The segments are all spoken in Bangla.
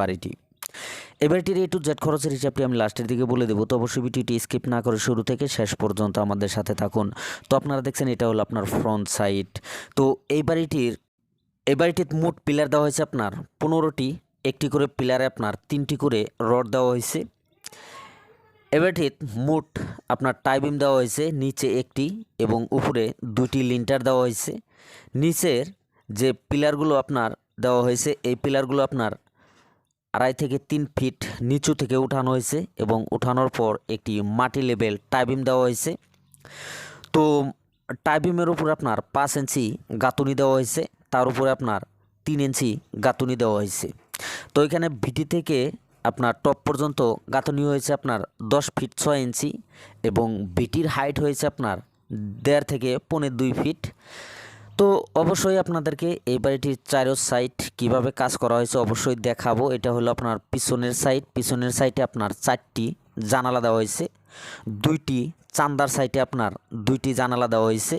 বাড়িটি। এই বাড়িটির এ টু জেড খরচের হিসাবটি আমি লাস্টের দিকে বলে দেবো। তো অবশ্যই ভিডিওটি স্কিপ না করে শুরু থেকে শেষ পর্যন্ত আমাদের সাথে থাকুন। তো আপনারা দেখছেন, এটা হলো আপনার ফ্রন্ট সাইড তো এই বাড়িটির এই বাড়িটির মোট পিলার দেওয়া হয়েছে আপনার পনেরোটি। একটি করে পিলারে আপনার তিনটি করে রড দেওয়া হয়েছে। এবারটির মোট আপনার টাইবিম দেওয়া হয়েছে, নিচে একটি এবং উপরে দুটি লিন্টার দেওয়া হয়েছে। নিচের যে পিলারগুলো আপনার দেওয়া হয়েছে, এই পিলারগুলো আপনার আড়াই থেকে তিন ফিট নিচু থেকে উঠানো হয়েছে এবং উঠানোর পর একটি মাটি লেভেল টাইবিম দেওয়া হয়েছে। তো টাইবিমের উপর আপনার পাঁচ ইঞ্চি গাঁথুনি দেওয়া হয়েছে, তার উপরে আপনার তিন ইঞ্চি গাঁথুনি দেওয়া হয়েছে। তো এখানে ভিটি থেকে আপনার টপ পর্যন্ত গাঁথনি হয়েছে আপনার দশ ফিট ছয় ইঞ্চি এবং ভিটির হাইট হয়েছে আপনার দেড় থেকে পৌনে দুই ফিট। তো অবশ্যই আপনাদেরকে এই বাড়িটির চারো সাইড কীভাবে কাজ করা হয়েছে অবশ্যই দেখাবো। এটা হলো আপনার পিছনের সাইড। পিছনের সাইডে আপনার চারটি জানালা দেওয়া হয়েছে। দুইটি চান্দার সাইডে আপনার দুইটি জানালা দেওয়া হয়েছে।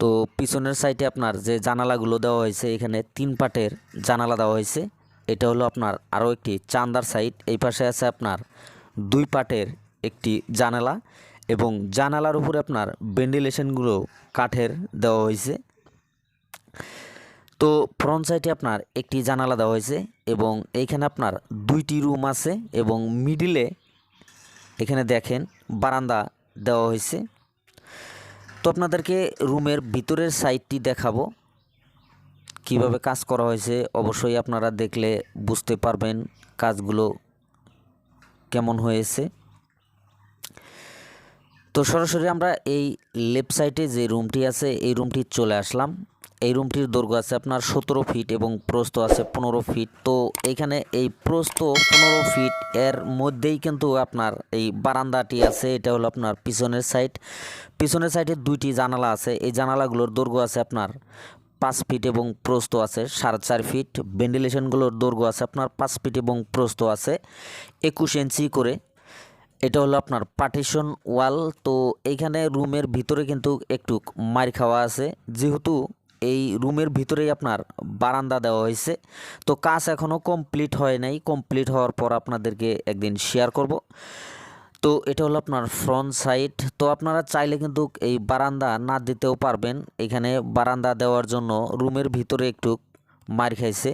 তো পিছনের সাইডে আপনার যে জানালাগুলো দেওয়া হয়েছে, এখানে তিন পাটের জানালা দেওয়া হয়েছে। এটা হলো আপনার আরও একটি চান্দার সাইড। এই পাশে আছে আপনার দুই পাটের একটি জানালা। এবং জানালার উপরে আপনার ভেন্টিলেশনগুলো কাঠের দেওয়া হয়েছে। তো ফ্রন্ট সাইডে আপনার একটি জানালা দেওয়া হয়েছে এবং এইখানে আপনার দুইটি রুম আছে এবং মিডিলে এখানে দেখেন বারান্দা দেওয়া হয়েছে। তো আপনাদেরকে রুমের ভিতরের সাইডটি দেখাবো। কীভাবে কাজ করা হয়েছে অবশ্যই আপনারা দেখলে বুঝতে পারবেন কাজগুলো কেমন হয়েছে। তো সরাসরি আমরা এই লেফট সাইডে যে রুমটি আছে, এই রুমটি চলে আসলাম। এই রুমটির দৈর্ঘ্য আছে আপনার সতেরো ফিট এবং প্রস্থ আছে পনেরো ফিট তো এইখানে এই প্রস্থ পনেরো ফিট এর মধ্যেই কিন্তু আপনার এই বারান্দাটি আছে, এটা হলো আপনার পিছনের সাইড পিছনের সাইডে দুইটি জানালা আছে, এই জানালাগুলোর দৈর্ঘ্য আছে আপনার পাঁচ ফিট এবং প্রস্থ আছে সাড়ে চার ফিট ভেন্টিলেশনগুলোর দৈর্ঘ্য আছে আপনার পাঁচ ফিট এবং প্রস্থ আছে একুশ ইঞ্চি করে। এটা হলো আপনার পার্টিশন ওয়াল তো এইখানে রুমের ভিতরে কিন্তু একটু মার খাওয়া আছে। যেহেতু এই রুমের ভিতরেই আপনার বারান্দা দেওয়া হয়েছে, তো কাজ এখনও কমপ্লিট হয় নাই। কমপ্লিট হওয়ার পর আপনাদেরকে একদিন শেয়ার করব। তো এটা হলো আপনার ফ্রন্ট সাইড তো আপনারা চাইলে কিন্তু এই বারান্দা না দিতেও পারবেন। এখানে বারান্দা দেওয়ার জন্য রুমের ভিতরে একটু মার খাইছে।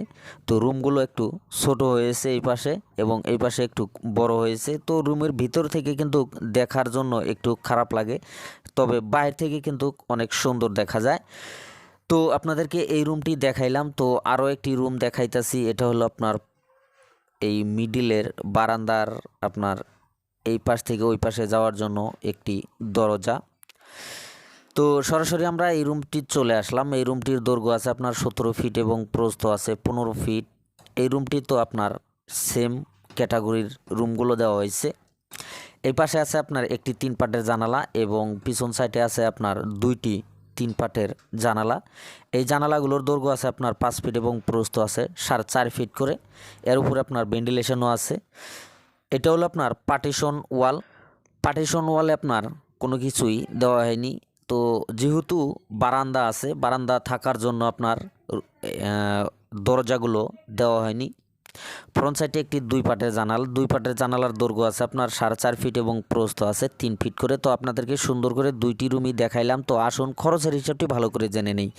তো রুমগুলো একটু ছোট হয়েছে এই পাশে এবং এই পাশে একটু বড় হয়েছে। তো রুমের ভিতর থেকে কিন্তু দেখার জন্য একটু খারাপ লাগে। তবে বাইরে থেকে কিন্তু অনেক সুন্দর দেখা যায়। তো আপনাদেরকে এই রুমটি দেখাইলাম। তো আরও একটি রুম দেখাইতেছি। এটা হলো আপনার এই মিডিলের বারান্দার আপনার এই পাশ থেকে ওই পাশে যাওয়ার জন্য একটি দরজা। তো সরাসরি আমরা এই রুমটি চলে আসলাম। এই রুমটির দৈর্ঘ্য আছে আপনার সতেরো ফিট এবং প্রস্থ আছে পনেরো ফিট এই রুমটি তো আপনার সেম ক্যাটাগরির রুমগুলো দেওয়া হয়েছে। এই পাশে আছে আপনার একটি তিন পাটের জানালা এবং পিছন সাইডে আছে আপনার দুইটি তিন পাটের জানালা। এই জানালাগুলোর দৈর্ঘ্য আছে আপনার পাঁচ ফিট এবং প্রস্থ আছে সাড়ে চার ফিট করে। এর উপরে আপনার ভেন্টিলেশনও আছে। এটা হলো আপনার পার্টিশন ওয়াল পার্টিশন ওয়ালে আপনার কোনো কিছুই দেওয়া হয়নি। তো যেহেতু বারান্দা আছে বারান্দা থাকার জন্য আপনার দরজাগুলো দেওয়া হয়নি। ফ্রন্ট সাইডে একটি দুই পাটের জানাল। দুই পাটের জানালার দৈর্ঘ্য আছে আপনার সাড়ে চার ফিট এবং প্রস্থ আছে তিন ফিট করে। তো আপনাদেরকে সুন্দর করে দুইটি রুমই দেখাইলাম। তো আসুন খরচের হিসাবটি ভালো করে জেনে নেই।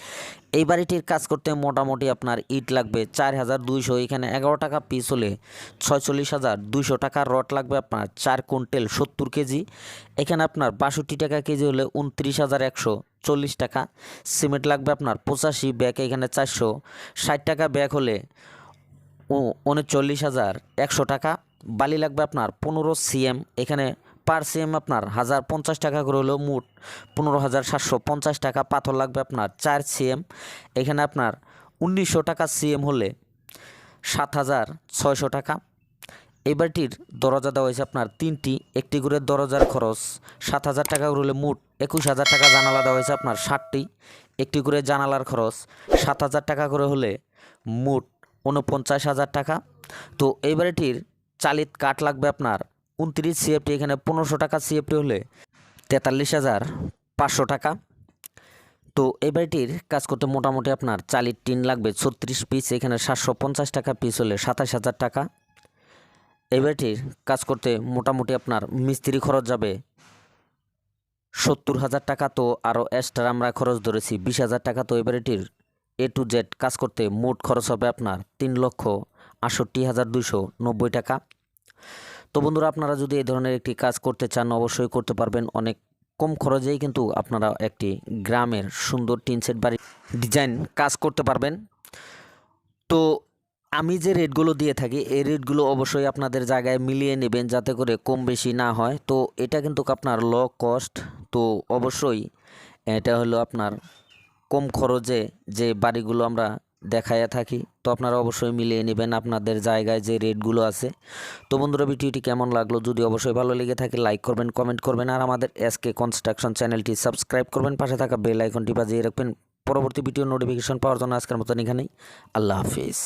এই বাড়িটির কাজ করতে মোটামুটি আপনার ইট লাগবে চার হাজার দুইশো, এখানে এগারো টাকা পিস হলে ছয়চল্লিশ হাজার দুইশো টাকার রড লাগবে আপনার চার কুইন্টেল সত্তর কেজি। এখানে আপনার বাষট্টি টাকা কেজি হলে উনত্রিশ হাজার একশো চল্লিশ টাকা। সিমেন্ট লাগবে আপনার পঁচাশি, ব্যাগ এখানে চারশো। ষাট টাকা ব্যাগ হলে উনচল্লিশ হাজার একশো টাকা। বালি লাগবে আপনার পনেরো সিএম। এখানে পার সিএম আপনার হাজার পঞ্চাশ টাকা করে হলেও মোট পনেরো হাজার সাতশো পঞ্চাশ টাকা। পাথর লাগবে আপনার চার সিএম। এখানে আপনার উনিশশো টাকা সিএম হলে সাত হাজার ছয়শো টাকা। এই বাড়িটির দরজা দেওয়া হয়েছে আপনার তিনটি। একটি করে দরজার খরচ সাত হাজার টাকা করে হলে মোট একুশ হাজার টাকা। জানালা দেওয়া হয়েছে আপনার ষাটটি। একটি করে জানালার খরচ সাত হাজার টাকা করে হলে মোট উনপঞ্চাশ হাজার টাকা। তো এই বাড়িটির চালিত কাঠ লাগবে আপনার উনত্রিশ সিএফটি এখানে পনেরোশো টাকা সিএফটি হলে তেতাল্লিশ হাজার পাঁচশো টাকা। তো এই বাড়িটির কাজ করতে মোটামুটি আপনার চালির টিন লাগবে ছত্রিশ পিস, এখানে সাতশো পঞ্চাশ টাকা পিস হলে সাতাশ হাজার টাকা। এই বাড়িটির কাজ করতে মোটামুটি আপনার মিস্ত্রি খরচ যাবে সত্তর হাজার টাকা, তো আরও এক্সট্রা আমরা খরচ ধরেছি বিশ হাজার টাকা। তো এই বাড়িটির এ টু জেড কাজ করতে মোট খরচ হবে আপনার তিন লক্ষ আটষট্টি হাজার দুইশো নব্বই টাকা। তো বন্ধুরা, আপনারা যদি এই ধরনের একটি কাজ করতে চান, অবশ্যই করতে পারবেন। অনেক কম খরচেই কিন্তু আপনারা একটি গ্রামের সুন্দর টিন সেট বাড়ি ডিজাইন কাজ করতে পারবেন। তো আমি যে রেটগুলো দিয়ে থাকি, এই রেটগুলো অবশ্যই আপনাদের জায়গায় মিলিয়ে নেবেন যাতে করে কম বেশি না হয়। তো এটা কিন্তু আপনার ল কস্ট তো অবশ্যই এটা হলো আপনার কম খরচে যে বাড়িগুলো আমরা দেখাইয়া থাকি, তো আপনারা অবশ্যই মিলিয়ে নেবেন আপনাদের জায়গায় যে রেটগুলো আছে। তো বন্ধুরা, ভিডিওটি কেমন লাগল? যদি অবশ্যই ভালো লেগে থাকে, লাইক করবেন, কমেন্ট করবেন, আর আমাদের এসকে কনস্ট্রাকশন চ্যানেলটি সাবস্ক্রাইব করবেন। পাশে থাকা বেল আইকনটি বাজিয়ে রাখবেন। পরবর্তী ভিডিও নোটিফিকেশন পাওয়ার জন্য আজকের মতন এখানেই। আল্লাহ হাফিজ।